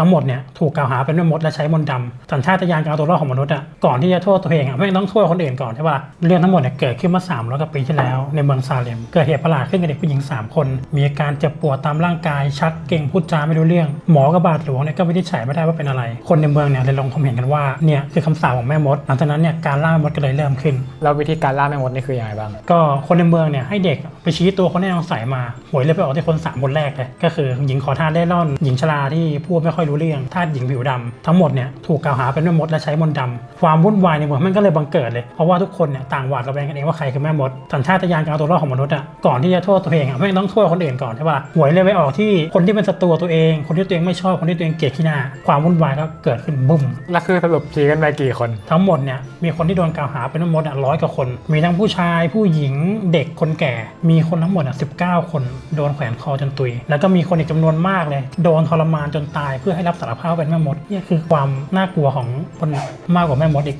ทั้งหมดเนี่ยถูกกล่าวหาเป็นแม่มดและใช้มนต์ดำสัญชาตญาณการเอาตัวรอดของมนุษย์อะก่อนที่จะโทษตัวเองอะไม่งต้องโทษคนอื่นก่อนใช่ป่ะเรื่องทั้งหมดเนี่ยเกิดขึ้นเมื่อ3 0 0กว่าปีที่แล้ว ในเมืองซาเลม เกิดเหตุประหลาดขึ้นกับเด็กผู้หญิง 3 คน มีอาการเจ็บปวดตามร่างกาย ชักเก่งพูดจาไม่รู้เรื่อง หมอกับบาดหลวงเนี่ยก็ไม่ได้ฉายไม่ได้ว่าเป็นอะไร คนในเมืองเนี่ยเลยลงความเห็นกันว่าเนี่ยคือคำสาปของแม่มด หลังจากนั้นเนี่ยการล่าแม่มดก็เลยเริ่มขึ้น แล้ววิธีการล่าแม่มดนี่คือยังไงบ้าง ก็คนในเมืองเนี่ยให้เด็กไปชี้ตัวคนที่ต้องใส่มาหวยเลยไปออกที่คนสามคนแรกเลยก็คือหญิงขอทานได้ร่อนหญิงชราที่พูดไม่ค่อยรู้เรื่องทาสหญิงผิวดำทั้งหมดเนี่ยถูกกล่าวหาเป็นแม่มดและใช้มนต์ดำความวุ่นวายในเมืองมันก็เลยบังเกิดเลย เพราะว่าทุกคนเนี่ยต่างหวาดระแวงกันเองว่าใครคือแม่มดสัญชาตญาณการเอาตัวรอดของมนุษย์อะก่อนที่จะโทษตัวเองอะไม่งต้องโทษคนอื่นก่อนใช่ป่ะหวยเลยไปออกที่คนที่เป็นศัตรูตัวเอง คนที่ตัวเองไม่ชอบคนที่ตัวเองเกลียดขี้หน้า ความวุ่นวายก็เกิดขึ้นบุ้มแล้วคือสรุปชี้กันไปกี่คน ทั้งหมดเนี่ยมีคนที่โดนกล่าวหาเป็นทั้งหมดร้อยกว่าคน มีทั้งผู้ชายผู้หญิงเด็กคนแก่ มีคนทั้งหมดสิบเก้าคนโดนแขวนคอจนตุย แล้วก็มีคนอีกจำนวนมากเลย โดนทรมานจนตายเพื่อให้รับสารภาพว่าเป็นแม่มดนี่คือความน่ากลัวของคนมากกว่าแม่มดอีก